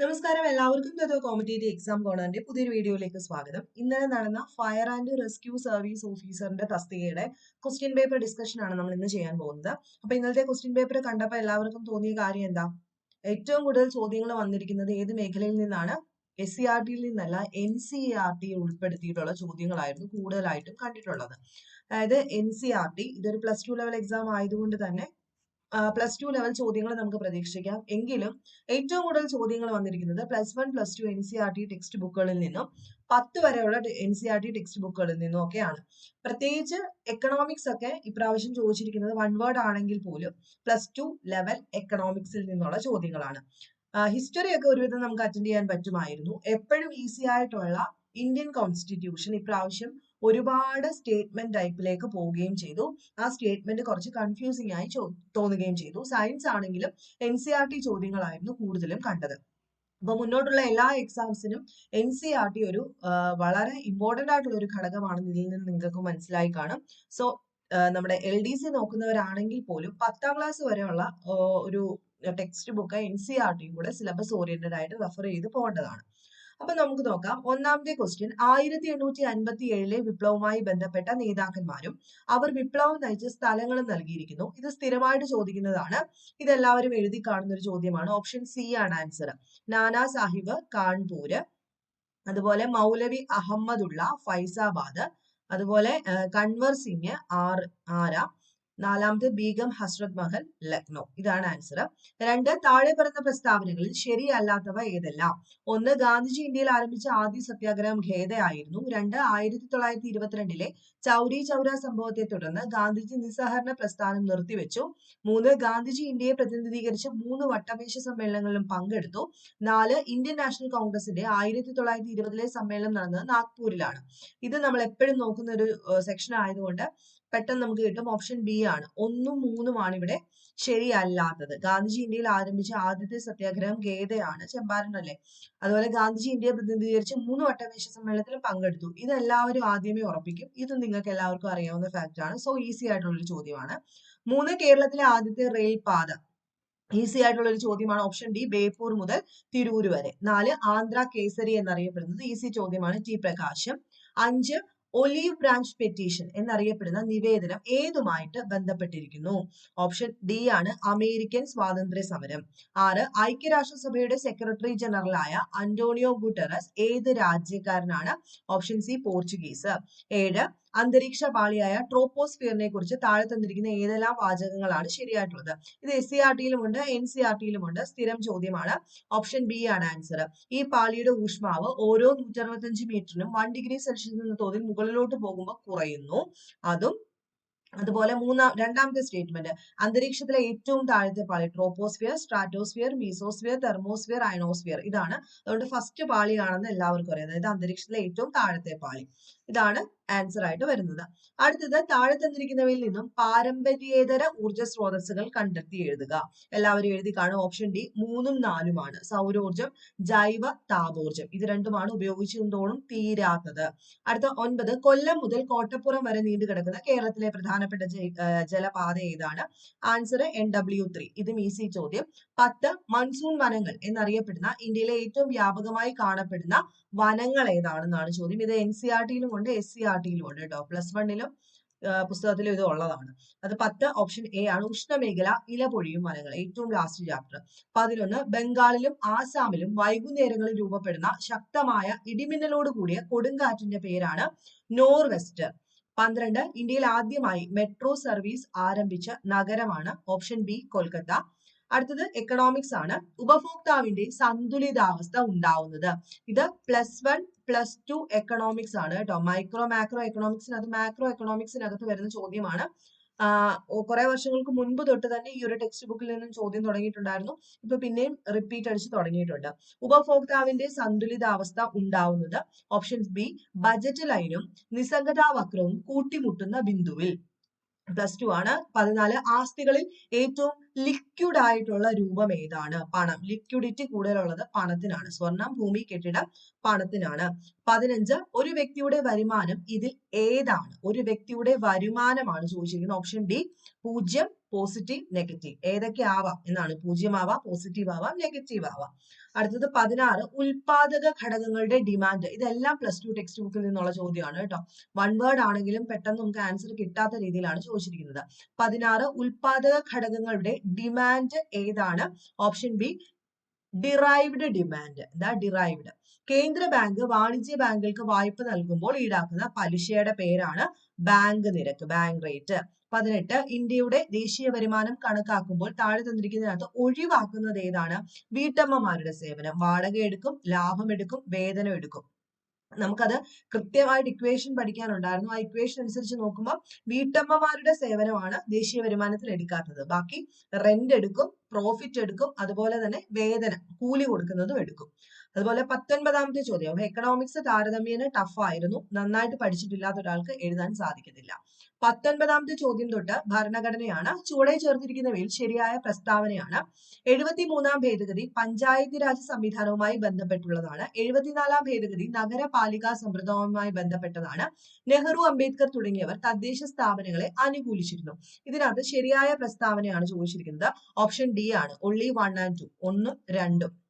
നമസ്കാരം. എല്ലാവർക്കും the competitive exam കോണറിന്റെ പുതിയൊരു വീഡിയോയിലേക്ക് സ്വാഗതം. ഇന്നലെ നടന്ന ഫയർ ആൻഡ് റെസ്ക്യൂ സർവീസ് ഓഫീസറിന്റെ തസ്തികയുടെ ക്വസ്റ്റ്യൻ പേപ്പർ ഡിസ്കഷൻ ആണ് നമ്മൾ ഇന്ന് ചെയ്യാൻ പോകുന്നത്. അപ്പൊ ഇന്നലത്തെ ക്വസ്റ്റ്യൻ പേപ്പർ കണ്ടപ്പോൾ എല്ലാവർക്കും തോന്നിയ കാര്യം എന്താ? ഏറ്റവും കൂടുതൽ ചോദ്യങ്ങൾ വന്നിരിക്കുന്നത് ഏത് മേഖലയിൽ നിന്നാണ്? എസ് സി ആർ ടിയിൽ നിന്നല്ല എൻ സി ആർ ടി ഉൾപ്പെടുത്തിയിട്ടുള്ള ചോദ്യങ്ങളായിരുന്നു കൂടുതലായിട്ടും കണ്ടിട്ടുള്ളത്. അതായത് എൻ സി ആർ ടി ഇതൊരു പ്ലസ് ടു ലെവൽ എക്സാം ആയതുകൊണ്ട് തന്നെ പ്ലസ് ടു ലെവൽ ചോദ്യങ്ങൾ നമുക്ക് പ്രതീക്ഷിക്കാം. എങ്കിലും ഏറ്റവും കൂടുതൽ ചോദ്യങ്ങൾ വന്നിരിക്കുന്നത് plus one plus two N C R T text ബുക്കുകളിൽ നിന്നും പത്ത് വരെയുള്ള N C R T text ബുക്കുകളിൽ നിന്നും ഒക്കെയാണ്. പ്രത്യേകിച്ച് എക്കണോമിക്സ് ഒക്കെ ഇപ്രാവശ്യം ചോദിച്ചിരിക്കുന്നത് വൺ വേർഡ് ആണെങ്കിൽ പോലും പ്ലസ് ടു ലെവൽ എക്കണോമിക്സിൽ നിന്നുള്ള ചോദ്യങ്ങളാണ്. ഹിസ്റ്ററി ഒക്കെ ഒരുവിധം നമുക്ക് അറ്റൻഡ് ചെയ്യാൻ പറ്റുമായിരുന്നു. എപ്പോഴും ഈസി ആയിട്ടുള്ള ഇന്ത്യൻ കോൺസ്റ്റിറ്റ്യൂഷൻ ഇപ്രാവശ്യം ഒരുപാട് സ്റ്റേറ്റ്മെന്റ് ടൈപ്പിലേക്ക് പോവുകയും ചെയ്തു. ആ സ്റ്റേറ്റ്മെന്റ് കുറച്ച് കൺഫ്യൂസിംഗ് ആയി തോന്നുകയും ചെയ്തു. സയൻസ് ആണെങ്കിലും എൻ സി ആർ ടി ചോദ്യങ്ങളായിരുന്നു കൂടുതലും കണ്ടത്. അപ്പൊ മുന്നോട്ടുള്ള എല്ലാ എക്സാംസിനും എൻ സി ആർ ടി ഒരു വളരെ ഇമ്പോർട്ടന്റ് ആയിട്ടുള്ള ഒരു ഘടകമാണെന്ന് ഇതിൽ നിന്ന് നിങ്ങൾക്ക് മനസ്സിലായി കാണും. സോ നമ്മുടെ എൽ ഡി സി നോക്കുന്നവരാണെങ്കിൽ പോലും പത്താം ക്ലാസ് വരെയുള്ള ഒരു text book N C R ടിയും കൂടെ സിലബസ് ഓറിയന്റഡ് ആയിട്ട് റെഫർ ചെയ്ത് പോകേണ്ടതാണ്. അപ്പൊ നമുക്ക് നോക്കാം. ഒന്നാമത്തെ ക്വസ്റ്റ്യൻ ആയിരത്തി എണ്ണൂറ്റി അൻപത്തി ഏഴിലെ വിപ്ലവവുമായി ബന്ധപ്പെട്ട നേതാക്കന്മാരും അവർ വിപ്ലവം നയിച്ച സ്ഥലങ്ങളും നൽകിയിരിക്കുന്നു. ഇത് സ്ഥിരമായിട്ട് ചോദിക്കുന്നതാണ്. ഇതെല്ലാവരും എഴുതി കാണുന്ന ഒരു ചോദ്യമാണ്. ഓപ്ഷൻ സി ആണ് ആൻസർ നാനാ സാഹിബ് കാൺപൂര് അതുപോലെ മൗലവി അഹമ്മദുള്ള ഫൈസാബാദ് അതുപോലെ കൺവർ സിംഗ് ആർ ആര നാലാമത് ബീഗം ഹസ്രത് മഹൽ ലക്നോ. ഇതാണ് ആൻസർ രണ്ട് താഴെ പറയുന്ന പ്രസ്താവനകളിൽ ശരിയല്ലാത്തവ ഏതെല്ലാം? ഒന്ന് ഗാന്ധിജി ഇന്ത്യയിൽ ആരംഭിച്ച ആദ്യ സത്യാഗ്രഹം ഖേദയായിരുന്നു. രണ്ട് ആയിരത്തി തൊള്ളായിരത്തി ഇരുപത്തിരണ്ടിലെ ചൗരി ചൗര സംഭവത്തെ തുടർന്ന് ഗാന്ധിജി നിസ്സഹരണ പ്രസ്ഥാനം നിർത്തിവെച്ചു. മൂന്ന് ഗാന്ധിജി ഇന്ത്യയെ പ്രതിനിധീകരിച്ച് മൂന്ന് വട്ടമേശ സമ്മേളനങ്ങളിലും പങ്കെടുത്തു. നാല് ഇന്ത്യൻ നാഷണൽ കോൺഗ്രസിന്റെ ആയിരത്തി തൊള്ളായിരത്തി ഇരുപതിലെ സമ്മേളനം നടന്നത് നാഗ്പൂരിലാണ്. ഇത് നമ്മൾ എപ്പോഴും നോക്കുന്ന ഒരു സെക്ഷൻ ആയതുകൊണ്ട് പെട്ടെന്ന് നമുക്ക് കിട്ടും. ഓപ്ഷൻ ബി ആണ്. ഒന്നും മൂന്നുമാണ് ഇവിടെ ശരിയല്ലാത്തത്. ഗാന്ധിജി ഇന്ത്യയിൽ ആരംഭിച്ച ആദ്യത്തെ സത്യാഗ്രഹം ഗേതയാണ് ചെമ്പാരൻ അല്ലേ? അതുപോലെ ഗാന്ധിജി ഇന്ത്യയെ പ്രതിനിധീകരിച്ച് മൂന്ന് വട്ടമേശ സമ്മേളനത്തിൽ പങ്കെടുത്തു. ഇത് എല്ലാവരും ആദ്യമേ ഉറപ്പിക്കും. ഇത് നിങ്ങൾക്ക് എല്ലാവർക്കും അറിയാവുന്ന ഫാക്റ്റ് ആണ്. സോ ഈസി ആയിട്ടുള്ള ഒരു ചോദ്യമാണ്. മൂന്ന് കേരളത്തിലെ ആദ്യത്തെ റെയിൽ പാത ഈസി ആയിട്ടുള്ള ഒരു ചോദ്യമാണ്. ഓപ്ഷൻ ഡി ബേപ്പൂർ മുതൽ തിരൂര് വരെ. നാല് ആന്ധ്ര കേസരി എന്നറിയപ്പെടുന്നത്. ഈസി ചോദ്യമാണ്. ടി പ്രകാശം. അഞ്ച് ഒലീവ് ബ്രാഞ്ച് പെറ്റീഷൻ എന്നറിയപ്പെടുന്ന നിവേദനം ഏതുമായിട്ട് ബന്ധപ്പെട്ടിരിക്കുന്നു? ഓപ്ഷൻ ഡി ആണ് അമേരിക്കൻ സ്വാതന്ത്ര്യ സമരം. ആറ് ഐക്യരാഷ്ട്രസഭയുടെ സെക്രട്ടറി ജനറലായ അന്റോണിയോ ഗുട്ടറസ് ഏത് രാജ്യക്കാരനാണ്? ഓപ്ഷൻ സി പോർച്ചുഗീസ് ഏഴ് അന്തരീക്ഷ പാളിയായ ട്രോപ്പോസ്ഫിയറിനെ കുറിച്ച് താഴെ തന്നിരിക്കുന്ന ഏതെല്ലാം വാചകങ്ങളാണ് ശരിയായിട്ടുള്ളത്? ഇത് എസ് സി ആർ ടിയിലും ഉണ്ട് എൻ സി ആർ ടിയിലും ഉണ്ട്. സ്ഥിരം ചോദ്യമാണ്. ഓപ്ഷൻ ബി ആണ് ആൻസർ ഈ പാളിയുടെ ഊഷ്മാവ് ഓരോ നൂറ്ററുപത്തഞ്ച് മീറ്ററിനും വൺ ഡിഗ്രി സെൽഷ്യസ് എന്ന തോതിൽ മുകളിലോട്ട് പോകുമ്പോൾ കുറയുന്നു. അതും അതുപോലെ മൂന്നാം രണ്ടാമത്തെ സ്റ്റേറ്റ്മെന്റ് അന്തരീക്ഷത്തിലെ ഏറ്റവും താഴത്തെ പാളി troposphere stratosphere mesosphere thermosphere ionosphere ഇതാണ്. അതുകൊണ്ട് ഫസ്റ്റ് പാളിയാണെന്ന് എല്ലാവർക്കും അറിയാം. അതായത് അന്തരീക്ഷത്തിലെ ഏറ്റവും താഴത്തെ പാളി. ഇതാണ് ആൻസർ ആയിട്ട് വരുന്നത്. അടുത്തത് താഴെ തന്നിരിക്കുന്നവയിൽ നിന്നും പാരമ്പര്യേതര ഊർജ സ്രോതസ്സുകൾ കണ്ടെത്തി എഴുതുക. എല്ലാവരും എഴുതി കാണും. ഓപ്ഷൻ ഡി മൂന്നും നാലുമാണ്. സൗരോർജം ജൈവ താപോർജം ഇത് രണ്ടുമാണ് ഉപയോഗിച്ചതോളം തീരാത്തത്. അടുത്ത ഒൻപത് കൊല്ലം മുതൽ കോട്ടപ്പുറം വരെ നീണ്ടു കിടക്കുന്ന കേരളത്തിലെ പ്രധാനപ്പെട്ട ജലപാത ഏതാണ്? ആൻസർ എൻ ഡബ്ല്യു ത്രീ ഇതും ഈസി ചോദ്യം. പത്ത് മൺസൂൺ വനങ്ങൾ എന്നറിയപ്പെടുന്ന ഇന്ത്യയിലെ ഏറ്റവും വ്യാപകമായി കാണപ്പെടുന്ന വനങ്ങൾ ഏതാണെന്നാണ് ചോദ്യം. ഇത് എൻ സി ടിയിലും ഉണ്ട് എസ് സി ആർ ടിയിലും ഉണ്ട് കേട്ടോ. പ്ലസ് വണ്ണിലും പുസ്തകത്തിലും ഇത് ഉള്ളതാണ്. അത് പത്ത് ഓപ്ഷൻ എ ആണ്. ഉഷ്ണമേഖല ഇലപൊഴിയും മലകൾ ഏറ്റവും ലാസ്റ്റ് ചാപ്റ്റർ പതിനൊന്ന് ബംഗാളിലും ആസാമിലും വൈകുന്നേരങ്ങളിൽ രൂപപ്പെടുന്ന ശക്തമായ ഇടിമിന്നലോട് കൂടിയ കൊടുങ്കാറ്റിന്റെ പേരാണ് നോർ വെസ്റ്റ് പന്ത്രണ്ട് ഇന്ത്യയിൽ ആദ്യമായി മെട്രോ സർവീസ് ആരംഭിച്ച നഗരമാണ് ഓപ്ഷൻ ബി കൊൽക്കത്ത. അടുത്തത് എക്കണോമിക്സ് ആണ്. ഉപഭോക്താവിന്റെ സന്തുലിതാവസ്ഥ ഉണ്ടാവുന്നത്. ഇത് plus one plus two economics ആണ് കേട്ടോ. മൈക്രോ മാക്രോ എക്കണോമിക്സിനകത്ത് മാക്രോ എക്കണോമിക്സിനകത്ത് വരുന്ന ചോദ്യമാണ്. കുറെ വർഷങ്ങൾക്ക് മുൻപ് തൊട്ട് തന്നെ ഈ ഒരു ടെക്സ്റ്റ് ബുക്കിൽ നിന്നും ചോദ്യം തുടങ്ങിയിട്ടുണ്ടായിരുന്നു. ഇപ്പൊ പിന്നെയും റിപ്പീറ്റ് അടിച്ച് തുടങ്ങിയിട്ടുണ്ട്. ഉപഭോക്താവിന്റെ സന്തുലിതാവസ്ഥ ഉണ്ടാവുന്നത് ഓപ്ഷൻ ബി ബജറ്റ് ലൈനും നിസ്സംഗതാവക്രവും കൂട്ടിമുട്ടുന്ന ബിന്ദുവിൽ. പ്ലസ് ടു ആണ്. പതിനാല് ആസ്തികളിൽ ഏറ്റവും ലിക്വിഡ് ആയിട്ടുള്ള രൂപം ഏതാണ്? പണം. ലിക്വിഡിറ്റി കൂടുതലുള്ളത് പണത്തിനാണ്. സ്വർണം ഭൂമി കെട്ടിടം പണത്തിനാണ്. പതിനഞ്ച് ഒരു വ്യക്തിയുടെ വരുമാനം ഇതിൽ ഏതാണ്? ഒരു വ്യക്തിയുടെ വരുമാനമാണ് ചോദിച്ചിരിക്കുന്നത് ഓപ്ഷൻ ഡി പൂജ്യം പോസിറ്റീവ് നെഗറ്റീവ് ഏതൊക്കെ ആവാം എന്നാണ്. പൂജ്യം ആവാം പോസിറ്റീവ് ആവാം നെഗറ്റീവ് ആവാം. അടുത്തത് പതിനാറ്. ഉൽപാദക ഘടകങ്ങളുടെ ഡിമാൻഡ് ഇതെല്ലാം പ്ലസ് ടു ടെക്സ്റ്റ് ബുക്കിൽ നിന്നുള്ള ചോദ്യമാണ് കേട്ടോ. വൺ വേർഡ് ആണെങ്കിലും പെട്ടെന്ന് നമുക്ക് ആൻസർ കിട്ടാത്ത രീതിയിലാണ് ചോദിച്ചിരിക്കുന്നത്. പതിനാറ്. ഉൽപാദക ഘടകങ്ങളുടെ ഡിമാൻഡ് ഏതാണ്? ഓപ്ഷൻ ബി ഡിറൈവ്ഡ് ഡിമാൻഡ് എന്താ ഡിറൈവ്ഡ് കേന്ദ്ര ബാങ്ക് വാണിജ്യ ബാങ്കുകൾക്ക് വായ്പ നൽകുമ്പോൾ ഈടാക്കുന്ന പലിശയുടെ പേരാണ് ബാങ്ക് നിരക്ക് ബാങ്ക് റേറ്റ്. പതിനെട്ട് ഇന്ത്യയുടെ ദേശീയ വരുമാനം കണക്കാക്കുമ്പോൾ താഴെ തന്നിരിക്കുന്നതിനകത്ത് ഒഴിവാക്കുന്നത് ഏതാണ്? വീട്ടമ്മമാരുടെ സേവനം. വാടക എടുക്കും ലാഭം എടുക്കും വേതനം എടുക്കും. നമുക്കത് കൃത്യമായിട്ട് ഇക്വേഷൻ പഠിക്കാനുണ്ടായിരുന്നു. ആ ഇക്വേഷൻ അനുസരിച്ച് നോക്കുമ്പോൾ വീട്ടമ്മമാരുടെ സേവനമാണ് ദേശീയ വരുമാനത്തിൽ എടുക്കാത്തത്. ബാക്കി റെന്റ് എടുക്കും പ്രോഫിറ്റ് എടുക്കും അതുപോലെ തന്നെ വേതനം കൂലി കൊടുക്കുന്നതും എടുക്കും. അതുപോലെ പത്തൊൻപതാമത്തെ ചോദ്യം. എക്കണോമിക്സ് താരതമ്യേന ടഫ് ആയിരുന്നു. നന്നായിട്ട് പഠിച്ചിട്ടില്ലാത്ത ഒരാൾക്ക് എഴുതാൻ സാധിക്കത്തില്ല. പത്തൊൻപതാമത്തെ ചോദ്യം തൊട്ട് ഭരണഘടനയാണ്. ചുവടെ ചേർത്തിരിക്കുന്നവയിൽ ശരിയായ പ്രസ്താവനയാണ്. എഴുപത്തി മൂന്നാം ഭേദഗതി പഞ്ചായത്ത് രാജ് സംവിധാനവുമായി ബന്ധപ്പെട്ടുള്ളതാണ്. എഴുപത്തിനാലാം ഭേദഗതി നഗരപാലികാ സമ്പ്രദായവുമായി ബന്ധപ്പെട്ടതാണ്. നെഹ്റു അംബേദ്കർ തുടങ്ങിയവർ തദ്ദേശ സ്ഥാപനങ്ങളെ അനുകൂലിച്ചിരുന്നു. ഇതിനകത്ത് ശരിയായ പ്രസ്താവനയാണ് ചോദിച്ചിരിക്കുന്നത്. ഓപ്ഷൻ ഡി ആണ്. ഒൺലി വൺ ആൻഡ് ടു ഒന്നും രണ്ടും.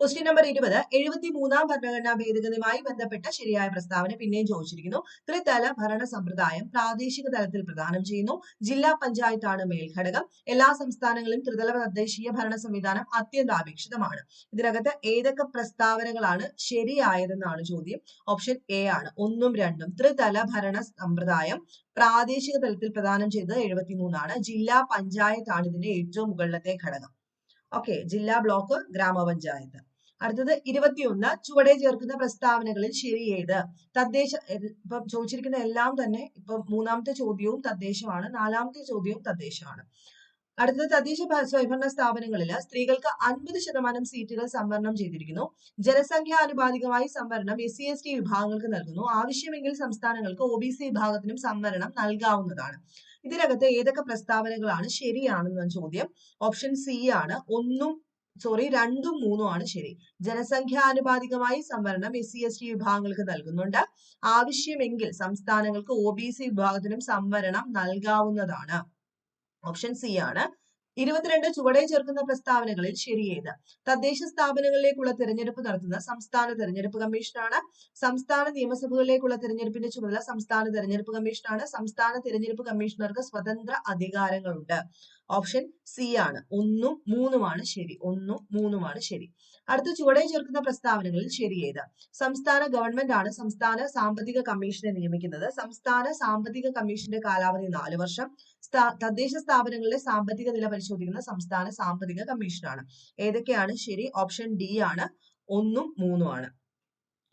ക്വസ്റ്റ്യൻ നമ്പർ ഇരുപത്. എഴുപത്തി മൂന്നാം ഭരണഘടനാ ഭേദഗതിയുമായി ബന്ധപ്പെട്ട ശരിയായ പ്രസ്താവന പിന്നെയും ചോദിച്ചിരിക്കുന്നു. ത്രിതല ഭരണ സമ്പ്രദായം പ്രാദേശിക തലത്തിൽ പ്രദാനം ചെയ്യുന്നു. ജില്ലാ പഞ്ചായത്താണ് മേൽഘടകം എല്ലാ സംസ്ഥാനങ്ങളിലും ത്രിതല തദ്ദേശീയ ഭരണ സംവിധാനം അത്യന്താപേക്ഷിതമാണ്. ഇതിനകത്ത് ഏതൊക്കെ പ്രസ്താവനകളാണ് ശരിയായതെന്നാണ് ചോദ്യം. ഓപ്ഷൻ എ ആണ്. ഒന്നും രണ്ടും. ത്രിതല ഭരണ സമ്പ്രദായം പ്രാദേശിക തലത്തിൽ പ്രദാനം ചെയ്തത് എഴുപത്തിമൂന്നാണ്. ജില്ലാ പഞ്ചായത്താണ് ഇതിന്റെ ഏറ്റവും മുകളിലത്തെ ഘടകം. ഓക്കെ ജില്ലാ ബ്ലോക്ക് ഗ്രാമപഞ്ചായത്ത്. അടുത്തത് ഇരുപത്തിയൊന്ന് ചുവടെ ചേർക്കുന്ന പ്രസ്താവനകളിൽ ശരി ഏത്? തദ്ദേശ ഇപ്പം ചോദിച്ചിരിക്കുന്ന എല്ലാം തന്നെ ഇപ്പം മൂന്നാമത്തെ ചോദ്യവും തദ്ദേശമാണ് നാലാമത്തെ ചോദ്യവും തദ്ദേശമാണ്. അടുത്തത് തദ്ദേശ സ്വയംഭരണ സ്ഥാപനങ്ങളിൽ സ്ത്രീകൾക്ക് അൻപത് ശതമാനം സീറ്റുകൾ സംവരണം ചെയ്തിരിക്കുന്നു. ജനസംഖ്യാ അനുപാതികമായി സംവരണം എസ് സി എസ് ടി വിഭാഗങ്ങൾക്ക് നൽകുന്നു. ആവശ്യമെങ്കിൽ സംസ്ഥാനങ്ങൾക്ക് ഒ ബി സി വിഭാഗത്തിനും സംവരണം നൽകാവുന്നതാണ്. ഇതിനകത്ത് ഏതൊക്കെ പ്രസ്താവനകളാണ് ശരിയാണെന്ന ചോദ്യം. ഓപ്ഷൻ സി ആണ്. ഒന്നും സോറി രണ്ടും മൂന്നും ആണ് ശരി. ജനസംഖ്യാനുപാതികമായി സംവരണം എസ് സി എസ് ടി വിഭാഗങ്ങൾക്ക് നൽകുന്നുണ്ട്. ആവശ്യമെങ്കിൽ സംസ്ഥാനങ്ങൾക്ക് ഒ ബി സി വിഭാഗത്തിനും സംവരണം നൽകാവുന്നതാണ്. ഓപ്ഷൻ സി ആണ്. ഇരുപത്തിരണ്ട് ചുവടെ ചേർക്കുന്ന പ്രസ്താവനകളിൽ ശരിയേത്. തദ്ദേശ സ്ഥാപനങ്ങളിലേക്കുള്ള തിരഞ്ഞെടുപ്പ് നടത്തുന്ന സംസ്ഥാന തെരഞ്ഞെടുപ്പ് കമ്മീഷനാണ്. സംസ്ഥാന നിയമസഭകളിലേക്കുള്ള തിരഞ്ഞെടുപ്പിന്റെ ചുമതല സംസ്ഥാന തെരഞ്ഞെടുപ്പ് കമ്മീഷനാണ്. സംസ്ഥാന തിരഞ്ഞെടുപ്പ് കമ്മീഷണർക്ക് സ്വതന്ത്ര അധികാരങ്ങളുണ്ട്. ഓപ്ഷൻ സി ആണ്. ഒന്നും മൂന്നുമാണ് ശരി. ഒന്നും മൂന്നുമാണ് ശരി. അടുത്ത ചുവടെ ചേർക്കുന്ന പ്രസ്താവനകളിൽ ശരിയേത്. സംസ്ഥാന ഗവൺമെന്റ് ആണ് സംസ്ഥാന സാമ്പത്തിക കമ്മീഷനെ നിയമിക്കുന്നത്. സംസ്ഥാന സാമ്പത്തിക കമ്മീഷന്റെ കാലാവധി നാല് വർഷം. തദ്ദേശ സ്ഥാപനങ്ങളിലെ സാമ്പത്തിക നില പരിശോധിക്കുന്ന സംസ്ഥാന സാമ്പത്തിക കമ്മീഷനാണ്. ഏതൊക്കെയാണ്? ശരി ഓപ്ഷൻ ഡി ആണ് ഒന്നും മൂന്നും ആണ്.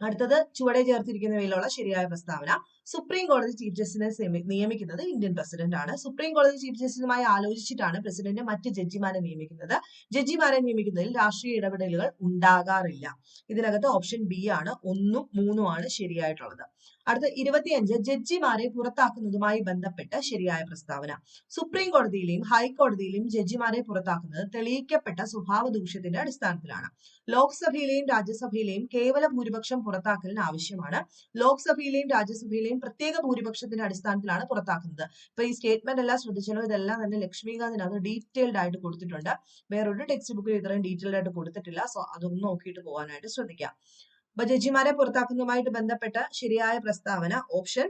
അടുത്തത് ചുവടെ ചേർത്തിരിക്കുന്നവയിലുള്ള ശരിയായ പ്രസ്താവന. സുപ്രീം കോടതി ചീഫ് ജസ്റ്റിസിനെ നിയമിക്കുന്നത് ഇന്ത്യൻ പ്രസിഡന്റ് ആണ്. സുപ്രീം കോടതി ചീഫ് ജസ്റ്റിസുമായി ആലോചിച്ചിട്ടാണ് പ്രസിഡന്റ് മറ്റ് ജഡ്ജിമാരെ നിയമിക്കുന്നത്. ജഡ്ജിമാരെ നിയമിക്കുന്നതിൽ രാഷ്ട്രീയ ഇടപെടലുകൾ ഉണ്ടാകാറില്ല. ഇതിനകത്ത് ഓപ്ഷൻ ബി ആണ് ഒന്നും മൂന്നും ആണ് ശരിയായിട്ടുള്ളത്. അടുത്ത ഇരുപത്തിയഞ്ച് ജഡ്ജിമാരെ പുറത്താക്കുന്നതുമായി ബന്ധപ്പെട്ട ശരിയായ പ്രസ്താവന. സുപ്രീം കോടതിയിലെയും ഹൈക്കോടതിയിലെയും ജഡ്ജിമാരെ പുറത്താക്കുന്നത് തെളിയിക്കപ്പെട്ട സ്വഭാവ ദൂഷ്യത്തിന്റെ അടിസ്ഥാനത്തിലാണ്. ലോക്സഭയിലെയും രാജ്യസഭയിലെയും കേവല ഭൂരിപക്ഷം പുറത്താക്കലിന് ആവശ്യമാണ്. ലോക്സഭയിലെയും രാജ്യസഭയിലെയും പ്രത്യേക ഭൂരിപക്ഷത്തിന്റെ അടിസ്ഥാനത്തിലാണ് പുറത്താക്കുന്നത്. ഇപ്പൊ ഈ സ്റ്റേറ്റ്മെന്റ് എല്ലാം ശ്രദ്ധിച്ചാലും? ഇതെല്ലാം തന്നെ ലക്ഷ്മികാന്തിനകത്ത് ഡീറ്റെയിൽഡ് ആയിട്ട് കൊടുത്തിട്ടുണ്ട്. വേറൊരു ടെക്സ്റ്റ് ബുക്കിൽ ഇത്രയും ഡീറ്റെയിൽഡ് ആയിട്ട് കൊടുത്തിട്ടില്ല. സോ അതൊന്ന് നോക്കിയിട്ട് പോകാനായിട്ട് ശ്രദ്ധിക്കാം. അപ്പൊ ജഡ്ജിമാരെ പുറത്താക്കുന്നതുമായിട്ട് ബന്ധപ്പെട്ട ശരിയായ പ്രസ്താവന ഓപ്ഷൻ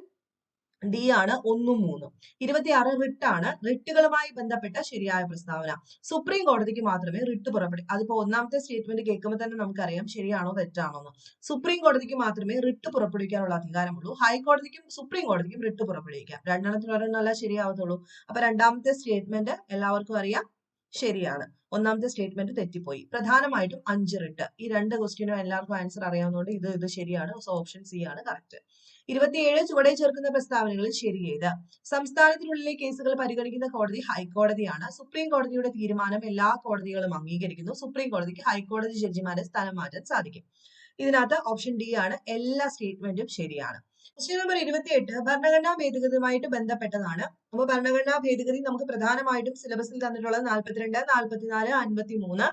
ഡി ആണ് ഒന്നും മൂന്നും. ഇരുപത്തിയാറ് റിട്ട് ആണ്. റിട്ടുകളുമായി ബന്ധപ്പെട്ട ശരിയായ പ്രസ്താവന. സുപ്രീം കോടതിക്ക് മാത്രമേ റിട്ട് പുറപ്പെടു അതിപ്പോ ഒന്നാമത്തെ സ്റ്റേറ്റ്മെന്റ് കേൾക്കുമ്പോൾ തന്നെ നമുക്കറിയാം ശരിയാണോ തെറ്റാണോ എന്ന്. സുപ്രീം കോടതിക്ക് മാത്രമേ റിട്ട് പുറപ്പെടുവിക്കാനുള്ള അധികാരമുള്ളൂ. ഹൈക്കോടതിക്കും സുപ്രീം കോടതിക്കും റിട്ട് പുറപ്പെടുവിക്കാം. രണ്ടെണ്ണത്തിൽ ഒരെണ്ണമല്ല ശരിയാവത്തുള്ളൂ. അപ്പൊ രണ്ടാമത്തെ സ്റ്റേറ്റ്മെന്റ് എല്ലാവർക്കും അറിയാം ശരിയാണ്. ഒന്നാമത്തെ സ്റ്റേറ്റ്മെന്റ് തെറ്റിപ്പോയി. പ്രധാനമായിട്ടും അഞ്ച് റിട്ട്. ഈ രണ്ട് ക്വസ്റ്റ്യനും എല്ലാവർക്കും ആൻസർ അറിയാവുന്നതുകൊണ്ട് ഇത് ഇത് ശരിയാണ്. സോ ഓപ്ഷൻ സി ആണ് കറക്റ്റ് ഇരുപത്തിയേഴ് ചുവടെ ചേർക്കുന്ന പ്രസ്താവനകളിൽ ശരിയേത്. സംസ്ഥാനത്തിനുള്ളിലെ കേസുകൾ പരിഗണിക്കുന്ന കോടതി ഹൈക്കോടതിയാണ്. സുപ്രീം കോടതിയുടെ തീരുമാനം എല്ലാ കോടതികളും അംഗീകരിക്കുന്നു. സുപ്രീം കോടതിക്ക് ഹൈക്കോടതി ജഡ്ജിമാരെ സ്ഥലം മാറ്റാൻ സാധിക്കും. ഇതിനകത്ത് ഓപ്ഷൻ ഡി ആണ്. എല്ലാ സ്റ്റേറ്റ്മെന്റും ശരിയാണ്. ക്വസ്റ്റ്യൻ നമ്പർ ഇരുപത്തിയെട്ട് ഭരണഘടനാ ഭേദഗതിയുമായിട്ട് ബന്ധപ്പെട്ടതാണ്. അപ്പോൾ ഭരണഘടനാ ഭേദഗതി നമുക്ക് പ്രധാനമായിട്ടും സിലബസിൽ തന്നിട്ടുള്ളത് നാൽപ്പത്തിരണ്ട് നാൽപ്പത്തിനാല് അൻപത്തി മൂന്ന്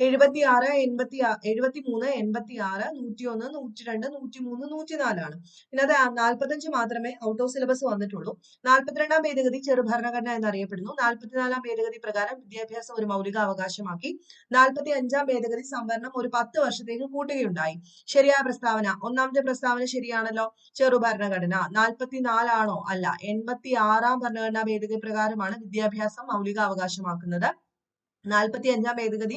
എഴുപത്തി ആറ് എൺപത്തി എഴുപത്തി മൂന്ന് എൺപത്തി ആറ് നൂറ്റി ഒന്ന് നൂറ്റി രണ്ട് നൂറ്റി മൂന്ന് നൂറ്റി നാലാണ് ഇതിനകത്ത് നാൽപ്പത്തഞ്ച് മാത്രമേ ഔട്ട് ഓഫ് സിലബസ് വന്നിട്ടുള്ളൂ. നാൽപ്പത്തിരണ്ടാം ഭേദഗതി ചെറുഭരണഘടന എന്നറിയപ്പെടുന്നു. നാൽപ്പത്തിനാലാം ഭേദഗതി പ്രകാരം വിദ്യാഭ്യാസം ഒരു മൗലിക അവകാശമാക്കി നാൽപ്പത്തി അഞ്ചാം ഭേദഗതി സംവരണം ഒരു പത്ത് വർഷത്തേക്ക് കൂട്ടുകയുണ്ടായി. ശരിയായ പ്രസ്താവന? ഒന്നാമത്തെ പ്രസ്താവന ശരിയാണല്ലോ. ചെറുഭരണഘടന. നാൽപ്പത്തിനാലാണോ അല്ല. എൺപത്തി ആറാം ഭരണഘടനാ ഭേദഗതി പ്രകാരമാണ് വിദ്യാഭ്യാസം മൗലിക അവകാശമാക്കുന്നത് നാൽപ്പത്തി അഞ്ചാം ഭേദഗതി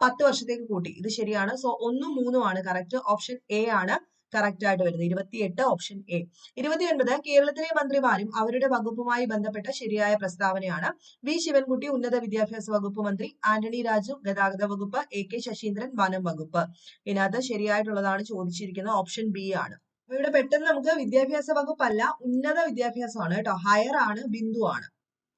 പത്ത് വർഷത്തേക്ക് കൂട്ടി. ഇത് ശരിയാണ്. സോ ഒന്നും മൂന്നും ആണ്. കറക്റ്റ് ഓപ്ഷൻ എ ആണ്. കറക്റ്റ് ആയിട്ട് വരുന്നത്. ഇരുപത്തിയെട്ട് ഓപ്ഷൻ എ ഇരുപത്തിയൊൻപത് കേരളത്തിലെ മന്ത്രിമാരും അവരുടെ വകുപ്പുമായി ബന്ധപ്പെട്ട ശരിയായ പ്രസ്താവനയാണ്. വി. ശിവൻകുട്ടി ഉന്നത വിദ്യാഭ്യാസ വകുപ്പ് മന്ത്രി. ആന്റണി രാജു ഗതാഗത വകുപ്പ്. എ. കെ. ശശീന്ദ്രൻ വനം വകുപ്പ്. ഇതിനകത്ത് ശരിയായിട്ടുള്ളതാണ് ചോദിച്ചിരിക്കുന്നത് ഓപ്ഷൻ ബി ആണ്. ഇവിടെ പെട്ടെന്ന് നമുക്ക് വിദ്യാഭ്യാസ വകുപ്പല്ല ഉന്നത വിദ്യാഭ്യാസമാണ് കേട്ടോ. ഹയർ ആണ് ബിന്ദു ആണ്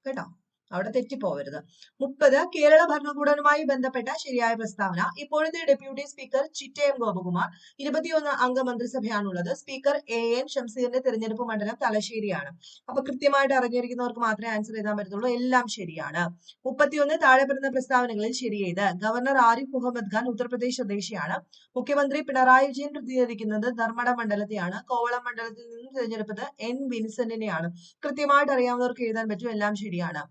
കേട്ടോ? അവിടെ തെറ്റിപ്പോവരുത്. മുപ്പത് കേരള ഭരണകൂടവുമായി ബന്ധപ്പെട്ട ശരിയായ പ്രസ്താവന. ഇപ്പോഴത്തെ ഡെപ്യൂട്ടി സ്പീക്കർ ചിറ്റയം ഗോപകുമാർ ഇരുപത്തിയൊന്ന് അംഗ മന്ത്രിസഭയാണുള്ളത്. സ്പീക്കർ എ എൻ ഷംസീറിന്റെ തെരഞ്ഞെടുപ്പ് മണ്ഡലം തലശ്ശേരിയാണ്. അപ്പൊ കൃത്യമായിട്ട് അറിഞ്ഞിരിക്കുന്നവർക്ക് മാത്രമേ ആൻസർ എഴുതാൻ പറ്റത്തുള്ളൂ. എല്ലാം ശരിയാണ്. മുപ്പത്തിയൊന്ന് താഴെ പറയുന്ന പ്രസ്താവനകളിൽ ശരിയേത്. ഗവർണർ ആരിഫ് മുഹമ്മദ് ഖാൻ ഉത്തർപ്രദേശ് സ്വദേശിയാണ്. മുഖ്യമന്ത്രി പിണറായി വിജയൻ പ്രതിനിധീകരിക്കുന്നത് ധർമ്മട മണ്ഡലത്തെയാണ്. കോവളം മണ്ഡലത്തിൽ നിന്നും തിരഞ്ഞെടുപ്പത് എൻ വിൻസെന്റിനെയാണ്. കൃത്യമായിട്ട് അറിയാവുന്നവർക്ക് എഴുതാൻ പറ്റും. എല്ലാം ശരിയാണ്.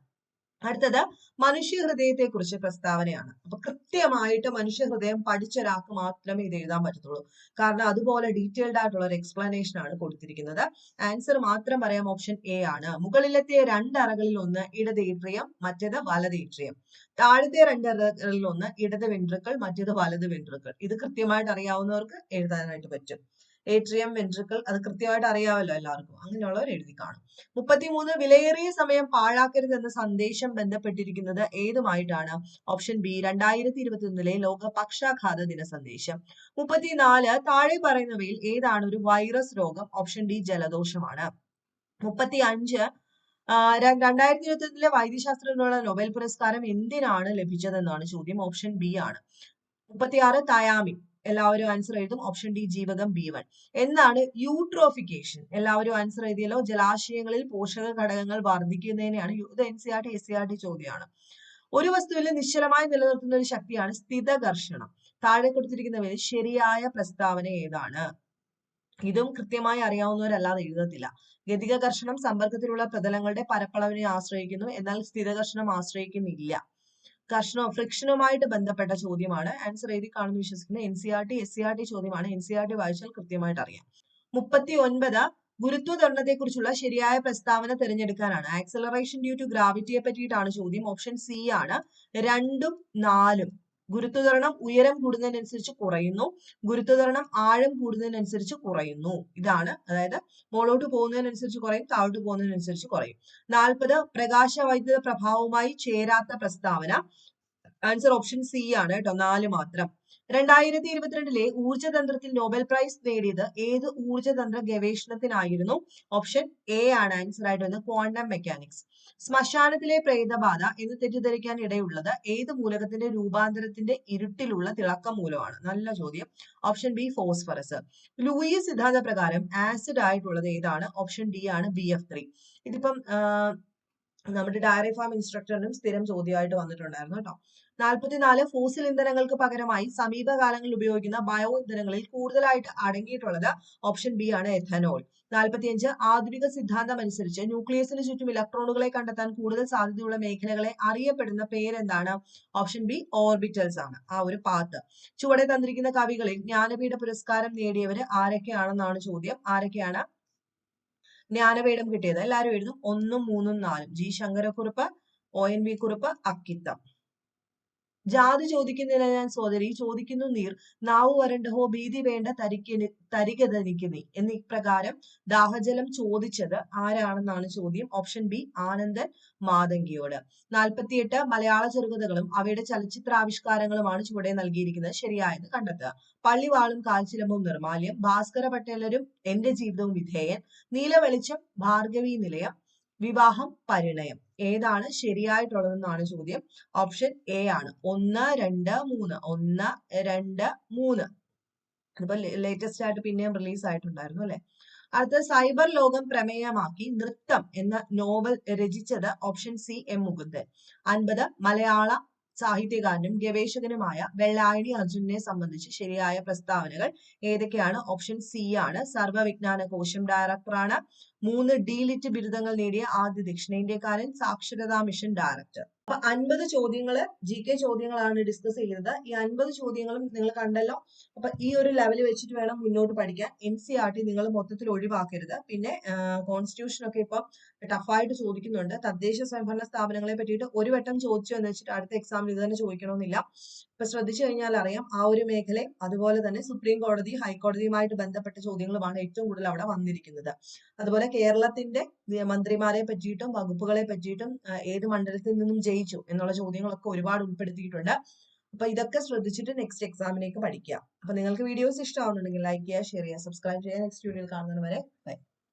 അടുത്തത് മനുഷ്യ ഹൃദയത്തെ കുറിച്ച് പ്രസ്താവനയാണ്. അപ്പൊ കൃത്യമായിട്ട് മനുഷ്യഹൃദയം പഠിച്ച ഒരാൾക്ക് മാത്രമേ ഇത് എഴുതാൻ പറ്റത്തുള്ളൂ. കാരണം അതുപോലെ ഡീറ്റെയിൽഡ് ആയിട്ടുള്ള ഒരു എക്സ്പ്ലനേഷൻ ആണ് കൊടുത്തിരിക്കുന്നത്. ആൻസർ മാത്രം പറയാം ഓപ്ഷൻ എ ആണ്. മുകളിലത്തെ രണ്ട് അറകളിൽ ഒന്ന് ഇടത് ഏട്രിയം മറ്റേത് വലത് ഏട്രിയം താഴത്തെ രണ്ട് അറകളിൽ ഒന്ന് ഇടത് വെൻട്രിക്കിൾ മറ്റേത് വലത് വെൻട്രിക്കിൾ. ഇത് കൃത്യമായിട്ട് അറിയാവുന്നവർക്ക് എഴുതാനായിട്ട് പറ്റും. ഏട്രിയം വെൻട്രിക്കിൾ അത് കൃത്യമായിട്ട് അറിയാമല്ലോ എല്ലാവർക്കും. അങ്ങനെയുള്ളവർ എഴുതി കാണും. മുപ്പത്തിമൂന്ന് വിലയേറിയ സമയം പാഴാക്കരുത് എന്ന സന്ദേശം ബന്ധപ്പെട്ടിരിക്കുന്നത് ഏതുമായിട്ടാണ്? ഓപ്ഷൻ ബി രണ്ടായിരത്തി ഇരുപത്തി ഒന്നിലെ ലോക പക്ഷാഘാത ദിന സന്ദേശം. മുപ്പത്തിനാല് താഴെ പറയുന്നവയിൽ ഏതാണ് ഒരു വൈറസ് രോഗം? ഓപ്ഷൻ ഡി ജലദോഷമാണ്. മുപ്പത്തി അഞ്ച് രണ്ടായിരത്തി ഇരുപത്തി ഒന്നിലെ വൈദ്യശാസ്ത്രത്തിനുള്ള നൊബേൽ പുരസ്കാരം എന്തിനാണ് ലഭിച്ചതെന്നാണ് ചോദ്യം. ഓപ്ഷൻ ബി ആണ്. മുപ്പത്തിയാറ് തയാമി എല്ലാവരും ആൻസർ എഴുതും. ഓപ്ഷൻ ഡി ജീവകം ബി വൺ എന്താണ് യൂട്രോഫിക്കേഷൻ എല്ലാവരും ആൻസർ എഴുതിയല്ലോ. ജലാശയങ്ങളിൽ പോഷക ഘടകങ്ങൾ വർദ്ധിക്കുന്നതിനെയാണ് ഇത് N C R T S C R T ചോദ്യമാണ്. ഒരു വസ്തുവിൽ നിശ്ചലമായി നിലനിർത്തുന്ന ഒരു ശക്തിയാണ് സ്ഥിതകർഷണം താഴെ കൊടുത്തിരിക്കുന്നവയിൽ ശരിയായ പ്രസ്താവന ഏതാണ്? ഇതും കൃത്യമായി അറിയാവുന്നവരല്ലാതെ എഴുതത്തില്ല. ഗതിക ഘർഷണം സമ്പർക്കത്തിലുള്ള പ്രതലങ്ങളുടെ പരപ്പളവിനെ ആശ്രയിക്കുന്നു. എന്നാൽ സ്ഥിതകർഷണം ആശ്രയിക്കുന്നില്ല. കർഷണോ ഫ്രിക്ഷനുമായിട്ട് ബന്ധപ്പെട്ട ചോദ്യമാണ്. ആൻസർ എഴുതി കാണുന്നു വിശ്വസിക്കുന്നത് N C R T S C R T ചോദ്യമാണ്. എൻ സി ആർ ടി വായിച്ചാൽ കൃത്യമായിട്ട് അറിയാം. മുപ്പത്തി ഒൻപത് ഗുരുത്വദണ്ഡത്തെ കുറിച്ചുള്ള ശരിയായ പ്രസ്താവന തിരഞ്ഞെടുക്കാനാണ്. ആക്സലറേഷൻ ഡ്യൂ ടു ഗ്രാവിറ്റിയെ പറ്റിയിട്ടാണ് ചോദ്യം. ഓപ്ഷൻ സി ആണ്. രണ്ടും നാലും. ഗുരുത്വതരണം ഉയരം കൂടുന്നതിനനുസരിച്ച് കുറയുന്നു. ഗുരുത്വതരണം ആഴം കൂടുന്നതിനനുസരിച്ച് കുറയുന്നു. ഇതാണ് അതായത് മുകളോട്ട് പോകുന്നതിനനുസരിച്ച് കുറയും താഴോട്ട് പോകുന്നതിനനുസരിച്ച് കുറയും. നാൽപ്പത് പ്രകാശ വൈദ്യുത പ്രഭാവവുമായി ചേരാത്ത പ്രസ്താവന. ആൻസർ ഓപ്ഷൻ സി ആണ് കേട്ടോ നാല് മാത്രം. രണ്ടായിരത്തി ഇരുപത്തിരണ്ടിലെ ഊർജതന്ത്രത്തിൽ നോബൽ പ്രൈസ് നേടിയത് ഏത് ഊർജതന്ത്ര ഗവേഷണത്തിനായിരുന്നു? ഓപ്ഷൻ എ ആണ് ആൻസർ ആയിട്ട് വരുന്നത് ക്വാണ്ടം മെക്കാനിക്സ് ശ്മശാനത്തിലെ പ്രേതബാധ എന്ന് തെറ്റിദ്ധരിക്കാൻ ഇടയുള്ളത് ഏത് മൂലകത്തിന്റെ രൂപാന്തരത്തിന്റെ ഇരുട്ടിലുള്ള തിളക്കം മൂലമാണ്? നല്ല ചോദ്യം. ഓപ്ഷൻ ബി ഫോസ്ഫറസ് ലൂയി സിദ്ധാന്ത പ്രകാരം ആസിഡ് ആയിട്ടുള്ളത് ഏതാണ്? ഓപ്ഷൻ ഡി ആണ് ബി എഫ് ത്രീ ഇതിപ്പം നമ്മുടെ ഡയറി ഫാം ഇൻസ്ട്രക്ടറിനും സ്ഥിരം ചോദ്യമായിട്ട് വന്നിട്ടുണ്ടായിരുന്നു കേട്ടോ. നാൽപ്പത്തിനാല് ഫോസിൽ ഇന്ധനങ്ങൾക്ക് പകരമായി സമീപകാലങ്ങളിൽ ഉപയോഗിക്കുന്ന ബയോ ഇന്ധനങ്ങളിൽ കൂടുതലായിട്ട് അടങ്ങിയിട്ടുള്ളത് ഓപ്ഷൻ ബി ആണ് എഥനോൾ നാൽപ്പത്തിയഞ്ച് ആധുനിക സിദ്ധാന്തം അനുസരിച്ച് ന്യൂക്ലിയസിന് ചുറ്റും ഇലക്ട്രോണുകളെ കണ്ടെത്താൻ കൂടുതൽ സാധ്യതയുള്ള മേഖലകളെ അറിയപ്പെടുന്ന പേരെന്താണ്? ഓപ്ഷൻ ബി ഓർബിറ്റൽസ് ആണ്. ആ ഒരു പാത്ത് ചുവടെ തന്നിരിക്കുന്ന കവികളിൽ ജ്ഞാനപീഠ പുരസ്കാരം നേടിയവര് ആരൊക്കെയാണെന്നാണ് ചോദ്യം. ആരൊക്കെയാണ്? ജ്ഞാനപീഠം കിട്ടിയത് എല്ലാവരും എഴുതും. ഒന്നും മൂന്നും നാലും. G Sankara Kurup O N V Kurup Akkitham. ജാതി ചോദിക്കുന്നില്ല ഞാൻ സോദരി ചോദിക്കുന്നു നീർ. നാവു വരണ്ടഹോ ഭീതി വേണ്ട തരിക്കിന് തരികതനിക്ക് നീ എന്നീ ഇപ്രകാരം ദാഹജലം ചോദിച്ചത് ആരാണെന്നാണ് ചോദ്യം. ഓപ്ഷൻ ബി ആനന്ദൻ മാതങ്കിയോട്. നാൽപ്പത്തിയെട്ട് മലയാള ചെറുകഥകളും അവയുടെ ചലച്ചിത്രാവിഷ്കാരങ്ങളുമാണ് ചുവടെ നൽകിയിരിക്കുന്നത്. ശരിയായത് കണ്ടെത്തുക. പള്ളിവാളും കാൽച്ചിലമ്പും നിർമാല്യം. ഭാസ്കര പട്ടേലരും എന്റെ ജീവിതവും വിധേയൻ. നീലവെളിച്ചം ഭാർഗവി നിലയം. വിവാഹം പരിണയം. ഏതാണ് ശരിയായിട്ടുള്ളതെന്നാണ് ചോദ്യം. ഓപ്ഷൻ എ ആണ്. ഒന്ന് രണ്ട് മൂന്ന്. ഒന്ന് രണ്ട് മൂന്ന്. ഇപ്പൊ ലേറ്റസ്റ്റ് ആയിട്ട് പിന്നെയും റിലീസ് ആയിട്ടുണ്ടായിരുന്നു അല്ലെ? അടുത്ത സൈബർ ലോകം പ്രമേയമാക്കി നൃത്തം എന്ന നോവൽ രചിച്ചത് ഓപ്ഷൻ സി എം മുകുന്ദൻ. അൻപത് മലയാള സാഹിത്യകാരനും ഗവേഷകനുമായ വെള്ളായണി അർജുനെ സംബന്ധിച്ച് ശരിയായ പ്രസ്താവനകൾ ഏതൊക്കെയാണ്? ഓപ്ഷൻ സി ആണ്. സർവവിജ്ഞാന കോശം ഡയറക്ടറാണ് മൂന്ന് ഡീലിറ്റ് ബിരുദങ്ങൾ നേടിയ ആദ്യ ദക്ഷിണേന്ത്യക്കാരൻ സാക്ഷരതാ മിഷൻ ഡയറക്ടർ അപ്പൊ അൻപത് ചോദ്യങ്ങൾ ജി കെ ചോദ്യങ്ങളാണ് ഡിസ്കസ് ചെയ്യുന്നത് ഈ അൻപത് ചോദ്യങ്ങളും നിങ്ങൾ കണ്ടല്ലോ. അപ്പൊ ഈ ഒരു ലെവൽ വെച്ചിട്ട് വേണം മുന്നോട്ട് പഠിക്കാൻ. എൻ സി ആർ ടി നിങ്ങൾ മൊത്തത്തിൽ ഒഴിവാക്കരുത്. പിന്നെ കോൺസ്റ്റിറ്റ്യൂഷൻ ഒക്കെ ഇപ്പം ടഫായിട്ട് ചോദിക്കുന്നുണ്ട്. തദ്ദേശ സ്വയംഭരണ സ്ഥാപനങ്ങളെ പറ്റിയിട്ട് ഒരു വട്ടം ചോദിച്ചു എന്ന് വെച്ചിട്ട് അടുത്ത എക്സാമിൽ ഇത് തന്നെ ചോദിക്കണമെന്നില്ല. ഇപ്പൊ ശ്രദ്ധിച്ചു കഴിഞ്ഞാൽ അറിയാം ആ ഒരു മേഖല അതുപോലെ തന്നെ സുപ്രീം കോടതി ഹൈക്കോടതിയുമായിട്ട് ബന്ധപ്പെട്ട ചോദ്യങ്ങളുമാണ് ഏറ്റവും കൂടുതൽ അവിടെ വന്നിരിക്കുന്നത്. അതുപോലെ കേരളത്തിന്റെ മന്ത്രിമാരെ പറ്റിയിട്ടും വകുപ്പുകളെ പറ്റിയിട്ടും ഏത് മണ്ഡലത്തിൽ നിന്നും ജയിച്ചു എന്നുള്ള ചോദ്യങ്ങളൊക്കെ ഒരുപാട് ഉൾപ്പെടുത്തിയിട്ടുണ്ട്. അപ്പൊ ഇതൊക്കെ ശ്രദ്ധിച്ചിട്ട് നെക്സ്റ്റ് എക്സാമിലേക്ക് പഠിക്കുക. അപ്പൊ നിങ്ങൾക്ക് വീഡിയോസ് ഇഷ്ടമാവുന്നുണ്ടെങ്കിൽ ലൈക്ക് ചെയ്യുക ഷെയർ ചെയ്യുക സബ്സ്ക്രൈബ് ചെയ്യുക. നെക്സ്റ്റ് വീഡിയോയിൽ കാണുന്നതുവരെ ബൈ